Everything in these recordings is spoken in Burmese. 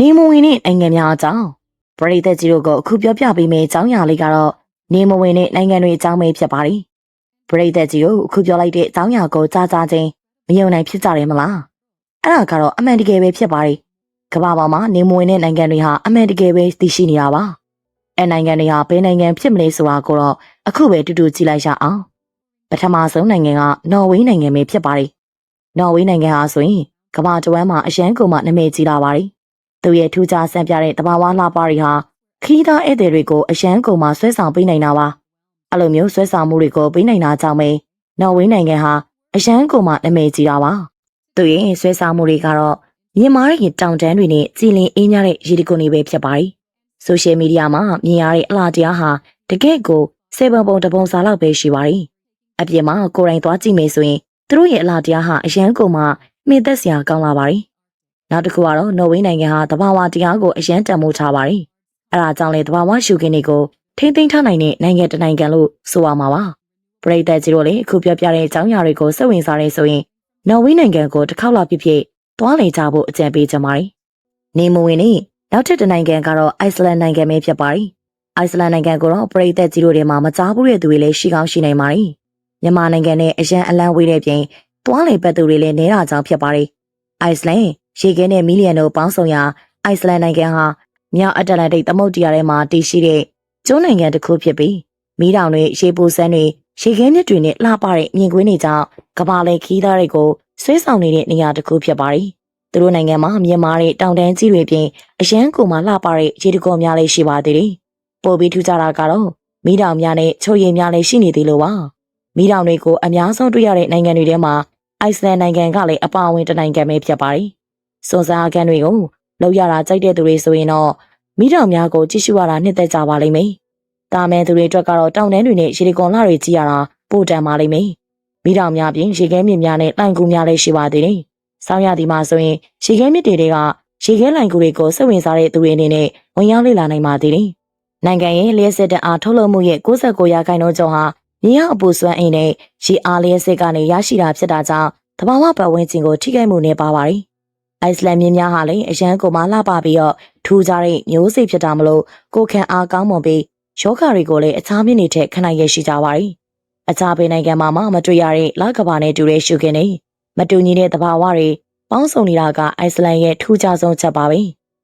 နေမဝင်တဲ့နိုင်ငံများအကြောင်းပရိသတ်ကြီးတို့ကိုအခုပြောပြပေးမယ့်အကြောင်းအရာလေးကတော့နေမဝင်တဲ့နိုင်ငံတွေအကြောင်းပဲဖြစ်ပါတယ်ပရိသတ်ကြီးတို့အခုပြောလိုက်တဲ့အကြောင်းအရာကိုကြားကြားချင်းမယုံနိုင်ဖြစ်ကြတယ်မလားအဲ့ဒါကတော့အမှန်တကယ်ပဲဖြစ်ပါတယ်ကမ္ဘာပေါ်မှာနေမဝင်တဲ့နိုင်ငံတွေဟာအမှန်တကယ်ပဲသိရှိနေတာပါအဲ့နိုင်ငံတွေဟာဘယ်နိုင်ငံဖြစ်မလဲဆိုတာကိုတော့အခုပဲတူတူကြည့်လိုက်ရအောင်ပထမဆုံးနိုင်ငံကနော်ဝေးနိုင်ငံပဲဖြစ်ပါတယ်နော်ဝေးနိုင်ငံဟာဆိုရင်ကမ္ဘာတဝမ်းမှာအရန်ကုန်မှနာမည်ကြီးလာပါတယ် သူရဲ့ထူးခြားဆန်းပြတဲ့တဘာဝလှပတွေဟာခီးသားဧည့်သည်တွေကိုအရန်ကုန်မှဆွဲဆောင်ပေးနိုင်တာပါအဲ့လိုမျိုးဆွဲဆောင်မှုတွေကိုပေးနိုင်တာကြောင့်ပဲနော်ဝေးနိုင်ငံဟာအရန်ကုန်မှနာမည်ကြီးတာပါသူရဲ့ဆွဲဆောင်မှုတွေကတော့မြင်မားတဲ့တောင်တန်းတွေနဲ့ကြည်လင်အေးမြတဲ့ရေဒီကိုနေပဲဖြစ်ပါတယ်ဆိုရှယ်မီဒီယာမှာမြင်ရတဲ့အလားတရားဟာတကယ့်ကိုစေပုံပုံတပုံစာလောက်ပဲရှိပါတယ်အပြင်မှာကိုယ်တိုင်သွားကြည့်မယ်ဆိုရင်သူတို့ရဲ့အလားတရားဟာအရန်ကုန်မှမြင့်သက်စရာကောင်းလာပါတယ် နောက်တစ်ခုကတော့နော်ဝေးနိုင်ငံဟာတဘာဝတရားကိုအရန်တန်ဖိုးထားပါတယ်အဲဒါကြောင့်လေတဘာဝရှုခင်းတွေကိုထိမ့်သိမ်းထားနိုင်တဲ့နိုင်ငံတစ်နိုင်ငံလို့ဆိုရမှာပါပရိသတ်ကြီးတို့လည်းအခုပြောပြတဲ့အကြောင်းအရာတွေကိုစိတ်ဝင်စားနေဆိုရင်နော်ဝေးနိုင်ငံကိုတစ်ခေါက်လောက်ဖြစ်ဖြစ်သွားလည်ကြဖို့အကြံပေးကြပါတယ်နေမဝင်နေနောက်ထပ်တစ်နိုင်ငံကတော့အိုက်စလန်နိုင်ငံပဲဖြစ်ပါတယ်အိုက်စလန်နိုင်ငံကိုတော့ပရိသတ်ကြီးတို့တွေမှာမကြားဘူးတဲ့သူတွေလည်းရှိကောင်းရှိနိုင်ပါတယ်မြန်မာနိုင်ငံနဲ့အရန်အလန့်ဝေးတဲ့ပြင်သွားလည်ပတ်သူတွေလည်းနေတာကြောင့်ဖြစ်ပါတယ်အိုက်စလန် ရေခဲနဲ့မီလီယံတို့ပေါင်းဆောင်ရာအိုက်စလန်နိုင်ငံဟာမြောက်အတ္တလန္တိတ်သမုဒ္ဒရာထဲမှာတည်ရှိတဲ့ကျွန်းနိုင်ငံတစ်ခုဖြစ်ပြီးမီးတောင်တွေရေပူစမ်းတွေရေခဲမြစ်တွေနဲ့လှပတဲ့မြင်ကွင်းတွေကြောင့်ကမ္ဘာလေခီးသားတွေကိုဆွဲဆောင်နေတဲ့နေရာတစ်ခုဖြစ်ပါတယ်။သူတို့နိုင်ငံမှာမြန်မာတဲ့တောင်တန်းကြီးတွေပြင်အရန်ကိုမှလှပတဲ့ရေတကောများလည်းရှိပါသေးတယ်။ပို့ပြီးထူးခြားတာကတော့မီးတောင်များနဲ့ချိုရည်များလည်းရှိနေသေးလို့ပါ။မီးတောင်တွေကိုအများဆုံးတွေ့ရတဲ့နိုင်ငံတွေထဲမှာအိုက်စလန်နိုင်ငံကလည်းအပါအဝင်တစ်နိုင်ငံပဲဖြစ်ပါတယ်။ စွန်စားအခန်းတွေကိုလောက်ရတာကြိုက်တဲ့သူတွေဆိုရင်တော့မိတောင်များကိုကြည့်ရှုရတာနှစ်သက်ကြပါလိမ့်မယ်။တာမဲသူတွေအတွက်ကတော့တောင်တန်းတွေနဲ့ရေဒီကွန်လာတွေကြည့်ရတာပိုတန်ပါလိမ့်မယ်။မိတောင်များပြင်ရေခဲမြစ်များနဲ့လိုင်ကူများလည်းရှိပါသေးတယ်။ဆောင်းရသည်မှာဆိုရင်ရေခဲမြစ်တွေကရေခဲလိုင်ကူတွေကိုစိတ်ဝင်စားတဲ့သူတွေအနေနဲ့ဝင်ရောက်လေ့လာနိုင်ပါသေးတယ်။နိုင်ငံရဲ့လျှက်စစ်တအားထုတ်လုပ်မှုရဲ့69ရာခိုင်နှုန်းကျော်ဟာမြေရောက်အပူစွမ်းအင်နဲ့ရေအားလျှက်စစ်ကနေရရှိတာဖြစ်တာကြောင့်တဘာဝပတ်ဝန်းကျင်ကိုထိခိုက်မှုနေပါပါတယ်။ အိုက်စလန်မြင်းများဟာလည်းအရန်ကိုမှလှပပြီးတော့ထူးခြားတဲ့မျိုးစိဖြစ်တာမလို့ကိုခံအားကောင်းမွန်ပြီးယောဂတွေကိုလည်းအခြားမြင့်နေတဲ့ခဏရရှိကြပါတယ်။အခြားဘယ်နိုင်ငံမှာမှမတွေ့ရတဲ့လကဘာနဲ့တူတဲ့ရှုခင်းနေမတူညီတဲ့သဘာဝတွေပေါင်းစုံနေတာကအိုက်စလန်ရဲ့ထူးခြားဆုံးချက်ပါပဲ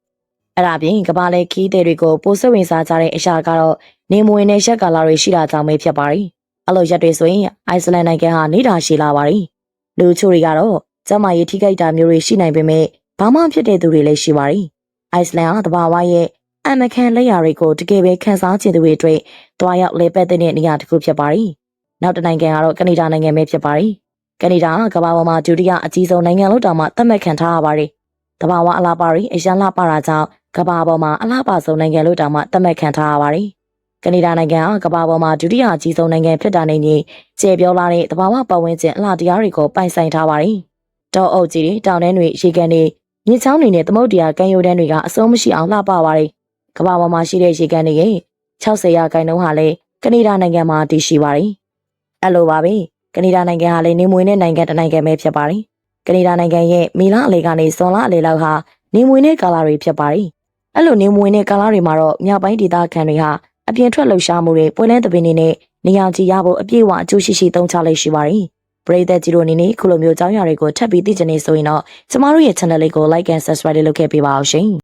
။အဲ့ဒါပြင်ကဘာလဲခီးတဲ့တွေကိုပိုစိတ်ဝင်စားကြတဲ့အရာကတော့နေမဝင်တဲ့ရက်ကာလတွေရှိတာကြောင့်ပဲဖြစ်ပါတယ်။အဲ့လိုရက်တွေဆိုရင်အိုက်စလန်နိုင်ငံဟာနေတာရှိလာပါတယ်။လူချို့တွေကတော့ ကျမရေးထိခိုက်တာမျိုးတွေရှိနိုင်ပေမဲ့ဘာမှဖြစ်တဲ့သူတွေလည်းရှိပါတယ်။အိုက်စလန်ဟာတဘာဝရဲ့အမကန်လက်ရာတွေကိုတကယ်ပဲခန်းစားခြင်းသူတွေအတွက်တွားရောက်လေပတ်တဲ့နေရာတစ်ခုဖြစ်ပါတယ်။နောက်တစ်နိုင်ငံကတော့ကနေဒါနိုင်ငံပဲဖြစ်ပါတယ်။ကနေဒါကကမ္ဘာပေါ်မှာဒုတိယအကြီးဆုံးနိုင်ငံလို့တောင်မှသတ်မှတ်ခံထားရပါတယ်။တဘာဝအလားပါရီအရန်လှပတာကြောင့်ကမ္ဘာပေါ်မှာအလားပါဆုံးနိုင်ငံလို့တောင်မှသတ်မှတ်ခံထားရပါတယ်။ကနေဒါနိုင်ငံဟာကမ္ဘာပေါ်မှာဒုတိယအကြီးဆုံးနိုင်ငံဖြစ်တာနဲ့ညီကျေပြောလာတဲ့တဘာဝပတ်ဝန်းကျင်အလားတရားတွေကိုပိုင်ဆိုင်ထားပါတယ်။ တောအုပ်ကြီးတွေတောင်တန်းတွေရေကန်တွေမြစ်ချောင်းတွေနဲ့သမုဒ္ဒရာကမ်းရိုးတန်းတွေကအဆုံးမရှိအောင်လှပပါတယ်။ကမ္ဘာပေါ်မှာရှိတဲ့ရေကန်တွေရဲ့60ရာခိုင်နှုန်းဟာလည်းကနေဒါနိုင်ငံမှာတည်ရှိပါတယ်။အဲ့လိုပါပဲ။ကနေဒါနိုင်ငံဟာလည်းနေမွေတဲ့နိုင်ငံတစ်နိုင်ငံပဲဖြစ်ပါတယ်။ကနေဒါနိုင်ငံရဲ့မီလအလေကနေဇွန်လအလေလောက်ဟာနေမွေတဲ့ကာလတွေဖြစ်ပါတယ်။အဲ့လိုနေမွေတဲ့ကာလတွေမှာတော့မြောက်ပိုင်းဒေသခံတွေဟာအပြင်ထွက်လှုပ်ရှားမှုတွေပွဲလန်းသပင်းတွေနဲ့နေရာကြီးရဖို့အပြည့်အဝအကျိုးရှိရှိသုံးချလိုက်ရှိပါတယ်။ ပရိသတ်ကြီးတို့အနေနဲ့ခုလိုမျိုးကြောင်းရာတွေကိုထပ်ပြီးသိချင်နေဆိုရင်တော့ကျမတို့ရဲ့ channel လေးကို like and subscribe လုပ်ခဲ့ပေးပါအောင်ရှင်။